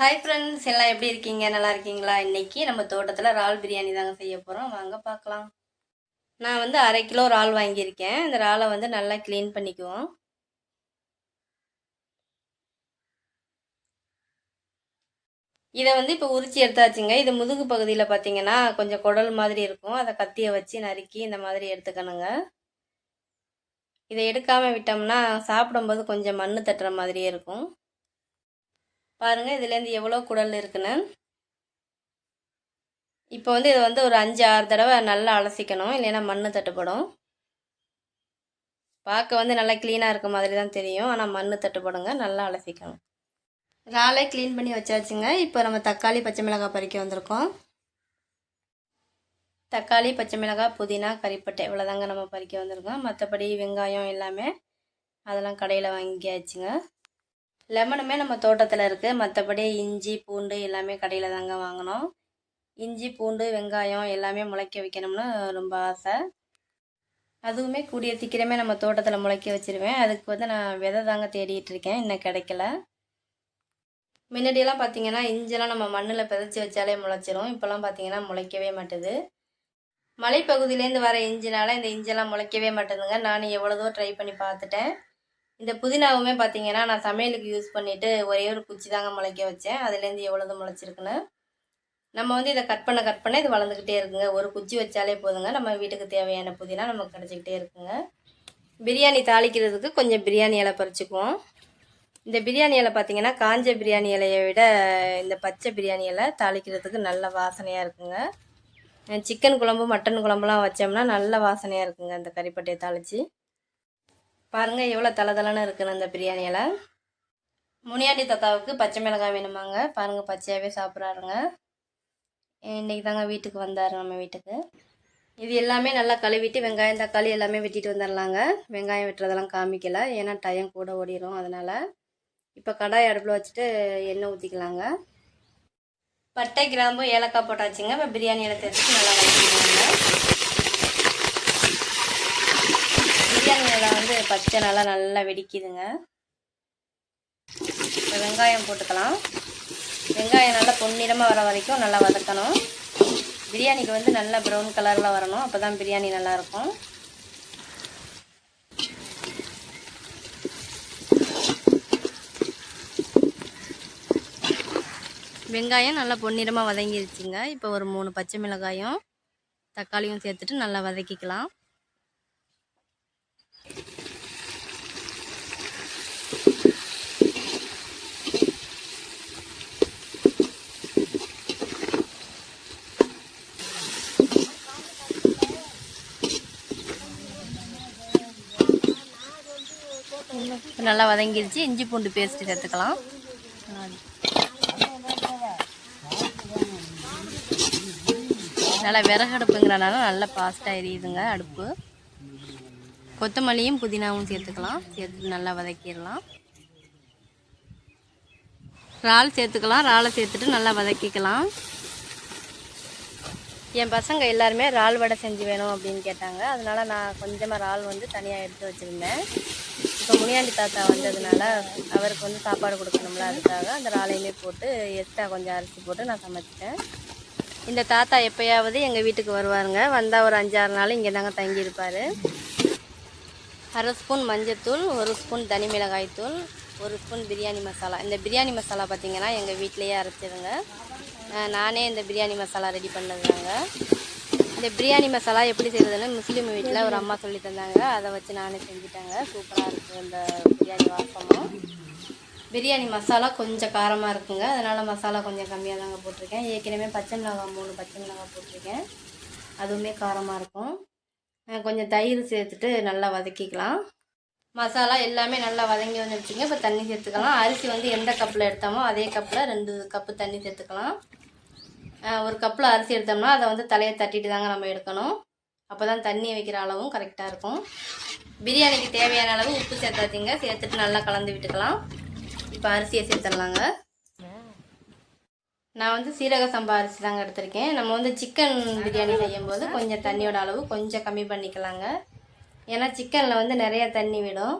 Hi friends எல்லாம் எப்படி இருக்கீங்க? நல்லா இருக்கீங்களா? இன்னைக்கு நம்ம தோட்டத்தில் இறால் பிரியாணி தாங்க செய்ய போகிறோம் வாங்க பார்க்கலாம். நான் வந்து அரை கிலோ இறால் வாங்கியிருக்கேன். இந்த இறாலை வந்து நல்லா க்ளீன் பண்ணிக்குவோம். இதை வந்து இப்போ உரிச்சி எடுத்தாச்சுங்க. இது முதுகு பகுதியில் பார்த்தீங்கன்னா கொஞ்சம் குடல் மாதிரி இருக்கும். அதை கத்தியை வச்சு நறுக்கி இந்த மாதிரி எடுத்துக்கணுங்க. இதை எடுக்காமல் விட்டோம்னா சாப்பிடும்போது கொஞ்சம் மண் தட்டுற மாதிரியே இருக்கும். பாருங்கள் இதுலேருந்து எவ்வளோ குடல் இருக்குன்னு. இப்போ வந்து இதை வந்து ஒரு அஞ்சு ஆறு தடவை நல்லா அலசிக்கணும் இல்லைன்னா மண் தட்டுப்படும். பார்க்க வந்து நல்லா க்ளீனாக இருக்க மாதிரி தான் தெரியும் ஆனால் மண் தட்டுப்படுங்க நல்லா அலசிக்கணும். இறாலை க்ளீன் பண்ணி வச்சாச்சுங்க இப்போ நம்ம தக்காளி பச்சை மிளகாய் பறிக்க வந்திருக்கோம். தக்காளி பச்சை மிளகாய் புதினா கறிப்பட்டை இவ்வளோதாங்க நம்ம பறிக்க வந்திருக்கோம். மற்றபடி வெங்காயம் எல்லாமே அதெல்லாம் கடையில் வாங்கியாச்சுங்க. லெமனுமே நம்ம தோட்டத்தில் இருக்குது மற்றபடி இஞ்சி பூண்டு எல்லாமே கடையில் தாங்க வாங்கினோம் இஞ்சி பூண்டு வெங்காயம் எல்லாமே முளைக்க வைக்கணும்னு ரொம்ப ஆசை. அதுவுமே கூடிய சீக்கிரமே நம்ம தோட்டத்தில் முளைக்க வச்சுருவேன். அதுக்கு வந்து நான் விதை தாங்க தேடிட்டு இருக்கேன். இன்னும் கிடைக்கல. முன்னாடியெல்லாம் பார்த்தீங்கன்னா இஞ்செல்லாம் நம்ம மண்ணில் பிதைச்சி வச்சாலே முளைச்சிரும். இப்போல்லாம் பார்த்தீங்கன்னா முளைக்கவே மாட்டுது. மலைப்பகுதியிலேருந்து வர இஞ்சினால இந்த இஞ்செல்லாம் முளைக்கவே மாட்டேதுங்க. நான் எவ்வளோதோ ட்ரை பண்ணி பார்த்துட்டேன் இந்த புதினாவுமே பார்த்தீங்கன்னா நான் சமையலுக்கு யூஸ் பண்ணிவிட்டு ஒரே ஒரு குச்சி தாங்க முளைக்க வச்சேன். அதுலேருந்து எவ்வளோது முளைச்சிருக்குன்னு. நம்ம வந்து இதை கட் பண்ண கட் பண்ண இது வளர்ந்துக்கிட்டே இருக்குங்க. ஒரு குச்சி வச்சாலே போதுங்க. நம்ம வீட்டுக்கு தேவையான புதினா நமக்கு கிடச்சிக்கிட்டே இருக்குங்க. பிரியாணி தாளிக்கிறதுக்கு கொஞ்சம் பிரியாணி இலை பறிச்சுக்குவோம். இந்த பிரியாணி இலை பார்த்தீங்கன்னா காஞ்ச பிரியாணி இலையை விட இந்த பச்சை பிரியாணி இலை தாளிக்கிறதுக்கு நல்ல வாசனையாக இருக்குங்க. சிக்கன் குழம்பு மட்டன் குழம்புலாம் வச்சோம்னா நல்ல வாசனையாக இருக்குங்க இந்த கறிப்பட்டையை தாளித்து பாருங்கள் எவ்வளோ தளதளன்னு இருக்குன்னு இந்த பிரியாணியில் முனியாண்டி தாத்தாவுக்கு பச்சை மிளகாய் வேணுமாங்க. பாருங்கள் பச்சையாகவே சாப்பிட்றாருங்க. இன்றைக்கி தாங்க வீட்டுக்கு வந்தார் நம்ம வீட்டுக்கு. இது எல்லாமே நல்லா கழுவிட்டு வெங்காயம் தக்காளி எல்லாமே வெட்டிட்டு வந்துடலாங்க வெங்காயம் வெட்டுறதெல்லாம் காமிக்கல ஏன்னா டைம் கூட ஓடிடும் அதனால். இப்போ கடாய் அடுப்பில் வச்சுட்டு எண்ணெய் ஊற்றிக்கலாங்க பட்டை கிராம்பு ஏலக்காய் போட்டாச்சுங்க. இப்போ பிரியாணி இலை தெரிஞ்சு நல்லா வச்சுக்கலாங்க பிரியாணி இலை வந்து பச்சை நல்லா நல்லா வெடிக்குதுங்க. இப்போ வெங்காயம் போட்டுக்கலாம். வெங்காயம் நல்லா பொன்னிறமாக வர வரைக்கும் நல்லா வதக்கணும். பிரியாணிக்கு வந்து நல்லா ப்ரௌன் கலரில் வரணும். அப்போ தான் பிரியாணி நல்லாயிருக்கும் வெங்காயம் நல்லா பொன்னிறமாக வதங்கிருச்சுங்க. இப்போ ஒரு மூணு பச்சை மிளகாயும் தக்காளியும் சேர்த்துட்டு நல்லா வதக்கிக்கலாம். நல்லா வதங்கிருச்சு. இஞ்சி பூண்டு பேஸ்ட்டு சேர்த்துக்கலாம். நல்லா விறகு அடுப்புங்கிறனால நல்லா ஃபாஸ்ட்டாக எரியுதுங்க அடுப்பு. கொத்தமல்லியும் புதினாவும் சேர்த்துக்கலாம். சேர்த்து நல்லா வதக்கிடலாம். இறால் சேர்த்துக்கலாம். இறாலை சேர்த்துட்டு நல்லா வதக்கிக்கலாம். என் பசங்க எல்லாருமே இறால் வடை செஞ்சு வேணும் அப்படின்னு கேட்டாங்க. அதனால நான் கொஞ்சமாக இறால் வந்து தனியாக எடுத்து வச்சுருந்தேன். இப்போ முனியாண்டி தாத்தா வந்ததுனால அவருக்கு வந்து சாப்பாடு கொடுக்கணும்ல அதுக்காக அந்த இறாலையுமே போட்டு எக்ஸ்ட்ரா கொஞ்சம் அரிசி போட்டு நான் சமைச்சிட்டேன். இந்த தாத்தா எப்போயாவது எங்கள் வீட்டுக்கு வருவாருங்க. வந்தால் ஒரு அஞ்சாறு நாள் இங்கே தாங்க தங்கியிருப்பார். அரை ஸ்பூன் மஞ்சத்தூள் ஒரு ஸ்பூன் தனி மிளகாய் தூள் ஒரு ஸ்பூன் பிரியாணி மசாலா. இந்த பிரியாணி மசாலா பார்த்திங்கன்னா எங்கள் வீட்டிலையே அரைச்சிருங்க. நானே இந்த பிரியாணி மசாலா ரெடி பண்ணதுதாங்க. இந்த பிரியாணி மசாலா எப்படி செய்கிறதுன்னு முஸ்லீம் வீட்டில் ஒரு அம்மா சொல்லி தந்தாங்க. அதை வச்சு நானே செஞ்சுட்டேங்க. சூப்பராக இருக்குது இந்த பிரியாணி வாசமும். பிரியாணி மசாலா கொஞ்சம் காரமாக இருக்குங்க. அதனால் மசாலா கொஞ்சம் கம்மியாக தாங்க போட்டிருக்கேன். ஏற்கனவே பச்சை மிளகாய் மூணு பச்சை மிளகாய் போட்டிருக்கேன். அதுவுமே காரமாக இருக்கும். கொஞ்சம் தயிர் சேர்த்துட்டு நல்லா வதக்கிக்கலாம். மசாலா எல்லாமே நல்லா வதங்கி வந்துடுச்சுங்க. இப்போ தண்ணி சேர்த்துக்கலாம். அரிசி வந்து எந்த கப்பில் எடுத்தோமோ அதே கப்பில் ரெண்டு கப்பு தண்ணி சேர்த்துக்கலாம். ஒரு கப்பில் அரிசி எடுத்தோம்னா அதை வந்து தலையை தட்டிட்டு தாங்க நம்ம எடுக்கணும். அப்போ தான் தண்ணி வைக்கிற அளவும் கரெக்டாக இருக்கும். பிரியாணிக்கு தேவையான அளவு உப்பு சேர்த்தாச்சுங்க சேர்த்துட்டு நல்லா கலந்து விட்டுக்கலாம். இப்போ அரிசியை சேர்த்துடலாங்க. நான் வந்து சீரக சம்பா அரிசி தாங்க எடுத்திருக்கேன். நம்ம வந்து சிக்கன் பிரியாணி செய்யும்போது கொஞ்சம் தண்ணியோட அளவு கொஞ்சம் கம்மி பண்ணிக்கலாங்க. ஏன்னா சிக்கனில் வந்து நிறைய தண்ணி விடும்.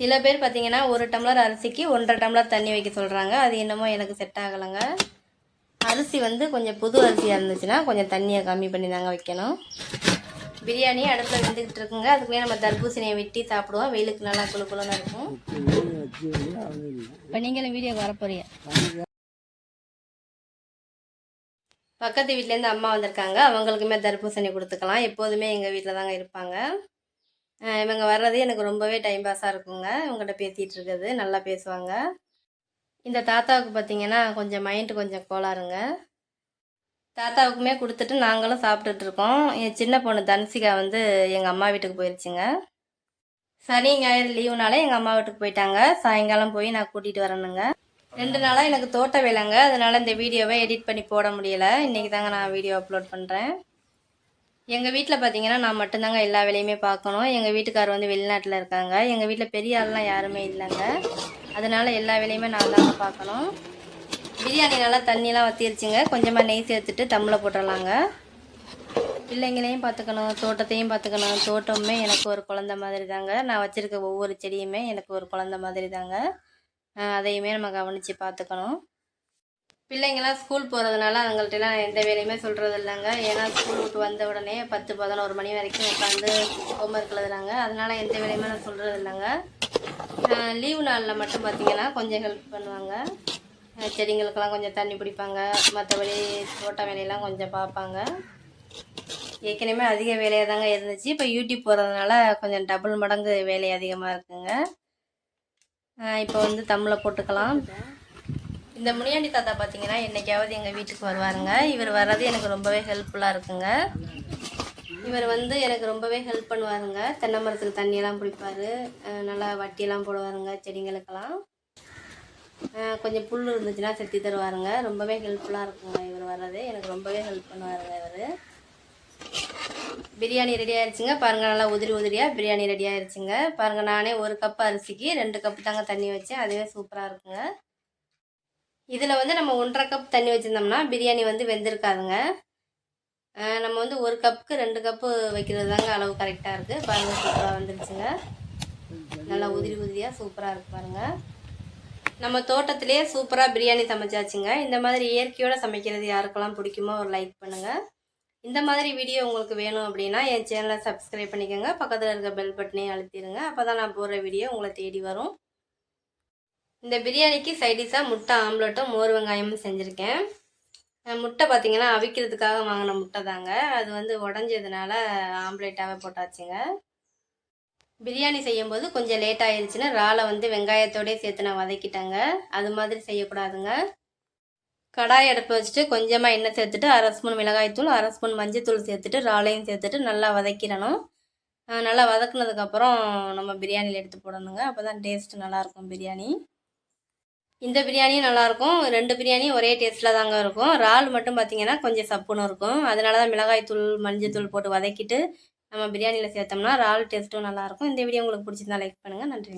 சில பேர் பார்த்தீங்கன்னா ஒரு டம்ளர் அரிசிக்கு ஒன்றரை டம்ளர் தண்ணி வைக்க சொல்கிறாங்க அது என்னமோ எனக்கு செட் ஆகலைங்க. அரிசி வந்து கொஞ்சம் புது அரிசியாக இருந்துச்சுன்னா கொஞ்சம் தண்ணியை கம்மி பண்ணி தாங்க வைக்கணும். பிரியாணி அடுப்பில் வெந்துக்கிட்டு இருக்குங்க. அதுக்குள்ளே நம்ம தர்பூசணியை வெட்டி சாப்பிடுவோம். வெயிலுக்கு நல்லா குளு குளுன்னு இருக்கும். இப்போ நீங்களும் வீடியோக்கு வரப்போறீங்க பக்கத்து வீட்டிலேருந்து அம்மா வந்திருக்காங்க. அவங்களுக்குமே தர்பூசணி கொடுத்துக்கலாம். எப்போதுமே எங்கள் வீட்டில் தாங்க இருப்பாங்க. இவங்க வர்றது எனக்கு ரொம்பவே டைம் பாஸாக இருக்குங்க. இவங்ககிட்ட பேசிகிட்டு இருக்கிறது நல்லா பேசுவாங்க. இந்த தாத்தாவுக்கு பார்த்தீங்கன்னா கொஞ்சம் மைண்டு கொஞ்சம் கோளாறுங்க. தாத்தாவுக்குமே கொடுத்துட்டு நாங்களும் சாப்பிட்டுட்ருக்கோம். என் சின்ன பொண்ணு தன்சிகா வந்து எங்கள் அம்மா வீட்டுக்கு போயிருச்சுங்க. சனி ஞாயிறு லீவுனால எங்கள் அம்மா வீட்டுக்கு போயிட்டாங்க. சாயங்காலம் போய் நான் கூட்டிகிட்டு வரணுங்க. ரெண்டு நாளாக எனக்கு தோட்ட வேலைங்க. அதனால் இந்த வீடியோவை எடிட் பண்ணி போட முடியல. இன்றைக்கி தாங்க நான் வீடியோ அப்லோட் பண்ணுறேன் எங்கள் வீட்டில் பார்த்தீங்கன்னா நான் மட்டும்தாங்க எல்லா வேலையுமே பார்க்கணும். எங்கள் வீட்டுக்கார் வந்து வெளிநாட்டில் இருக்காங்க. எங்கள் வீட்டில் பெரிய ஆள்லாம் யாருமே இல்லைங்க. அதனால எல்லா வேலையுமே நான் தாங்க பார்க்கணும். பிரியாணி நல்லா தண்ணியெலாம் வத்திருச்சுங்க. கொஞ்சமாக நெய் சேர்த்துட்டு தம்மில் போட்டுடலாங்க பிள்ளைங்களையும் பார்த்துக்கணும் தோட்டத்தையும் பார்த்துக்கணும். தோட்டமுமே எனக்கு ஒரு குழந்த மாதிரி தாங்க நான் வச்சுருக்க ஒவ்வொரு செடியுமே எனக்கு ஒரு குழந்த மாதிரி தாங்க அதையுமே நம்ம கவனித்து பார்த்துக்கணும். பிள்ளைங்களாம் ஸ்கூல் போகிறதுனால அவங்கள்ட்டலாம் எந்த வேலையுமே சொல்கிறது இல்லைங்க ஏன்னா ஸ்கூல் விட்டு வந்த உடனே பத்து பதினோரு மணி வரைக்கும் உட்காந்து ஹோம்ஒர்க் எழுதுறாங்க. அதனால் எந்த வேலையுமே நான் சொல்கிறது இல்லைங்க லீவு நாளில் மட்டும் பார்த்தீங்கன்னா கொஞ்சம் ஹெல்ப் பண்ணுவாங்க. செடிங்களுக்கெல்லாம் கொஞ்சம் தண்ணி பிடிப்பாங்க. மற்றபடி தோட்ட வேலையெல்லாம் கொஞ்சம் பார்ப்பாங்க. ஏற்கனவே அதிக வேலையாக தாங்க இருந்துச்சு. இப்போ யூடியூப் போகிறதுனால கொஞ்சம் டபுள் மடங்கு வேலை அதிகமாக இருக்குங்க. இப்போ வந்து தம்மில் போட்டுக்கலாம். இந்த முனியாண்டி தாத்தா பார்த்தீங்கன்னா என்னைக்காவது எங்கள் வீட்டுக்கு வருவாருங்க. இவர் வர்றது எனக்கு ரொம்பவே ஹெல்ப்ஃபுல்லாக இருக்குங்க. இவர் வந்து எனக்கு ரொம்பவே ஹெல்ப் பண்ணுவாருங்க. தென்னை மரத்துக்கு தண்ணியெல்லாம் பிடிப்பாரு. நல்லா வட்டியெல்லாம் போடுவாருங்க செடிங்களுக்கெல்லாம். கொஞ்சம் புல் இருந்துச்சுன்னா செத்தி தருவாருங்க. ரொம்பவே ஹெல்ப்ஃபுல்லாக இருக்குங்க இவர் வர்றது. எனக்கு ரொம்பவே ஹெல்ப் பண்ணுவாருங்க இவர். பிரியாணி ரெடி ஆயிடுச்சுங்க பாருங்கள் நல்லா உதிரி உதிரியாக பிரியாணி ரெடி ஆயிடுச்சுங்க பாருங்கள் நானே ஒரு கப் அரிசிக்கு ரெண்டு கப் தாங்க தண்ணி வச்சேன். அதுவே சூப்பராக இருக்குங்க. இதில் வந்து நம்ம ஒன்றரை கப் தண்ணி வச்சுருந்தோம்னா பிரியாணி வந்து வெந்திருக்காதுங்க. நம்ம வந்து ஒரு கப்புக்கு ரெண்டு கப்பு வைக்கிறது தாங்க அளவு கரெக்டாக இருக்குது பாருங்கள் சூப்பராக வந்துருச்சுங்க. நல்லா உதிரி உதிரியாக சூப்பராக இருக்கு பாருங்கள் நம்ம தோட்டத்திலேயே சூப்பராக பிரியாணி சமைச்சாச்சுங்க. இந்த மாதிரி இயற்கையோடு சமைக்கிறது யாருக்கெல்லாம் பிடிக்குமோ ஒரு லைக் பண்ணுங்கள் இந்த மாதிரி வீடியோ உங்களுக்கு வேணும் அப்படின்னா என் சேனலை சப்ஸ்கிரைப் பண்ணிக்கோங்க. பக்கத்தில் இருக்க பெல் பட்டனையும் அழுத்திடுங்க அப்போ தான் நான் போடுற வீடியோ உங்களை தேடி வரும். இந்த பிரியாணிக்கு சைடிஷாக முட்டை ஆம்லெட்டும் மோர் வெங்காயமும் செஞ்சுருக்கேன். முட்டை பார்த்தீங்கன்னா அவிக்கிறதுக்காக வாங்கின முட்டை தாங்க. அது வந்து உடஞ்சதுனால ஆம்லேட்டாகவே போட்டாச்சுங்க. பிரியாணி செய்யும்போது கொஞ்சம் லேட் ஆயிடுச்சுன்னா இறாலை வந்து வெங்காயத்தோடய சேர்த்து நான் வதக்கிட்டேங்க. அது மாதிரி செய்யக்கூடாதுங்க. கடாய் அடுப்பு வச்சுட்டு கொஞ்சமாக எண்ணெய் சேர்த்துட்டு அரை ஸ்பூன் மிளகாய்த்தூள் அரை ஸ்பூன் மஞ்சத்தூள் சேர்த்துட்டு ராலையும் சேர்த்துட்டு நல்லா வதக்கிடணும். நல்லா வதக்குனதுக்கப்புறம் நம்ம பிரியாணியில் எடுத்து போடணுங்க. அப்போ தான் டேஸ்ட்டு நல்லாயிருக்கும் பிரியாணி. இந்த பிரியாணியும் நல்லாயிருக்கும் ரெண்டு பிரியாணியும் ஒரே டேஸ்ட்டில் தாங்க இருக்கும். இறால் மட்டும் பார்த்தீங்கன்னா கொஞ்சம் சப்புன்னு இருக்கும். அதனால தான் மிளகாய்த்தூள் மஞ்சத்தூள் போட்டு வதக்கிட்டு நம்ம பிரியாணியில் சேர்த்தோம்னா இறால் டேஸ்ட்டும் நல்லாயிருக்கும் இந்த வீடியோ உங்களுக்கு பிடிச்சிருந்தா லைக் பண்ணுங்கள் நன்றி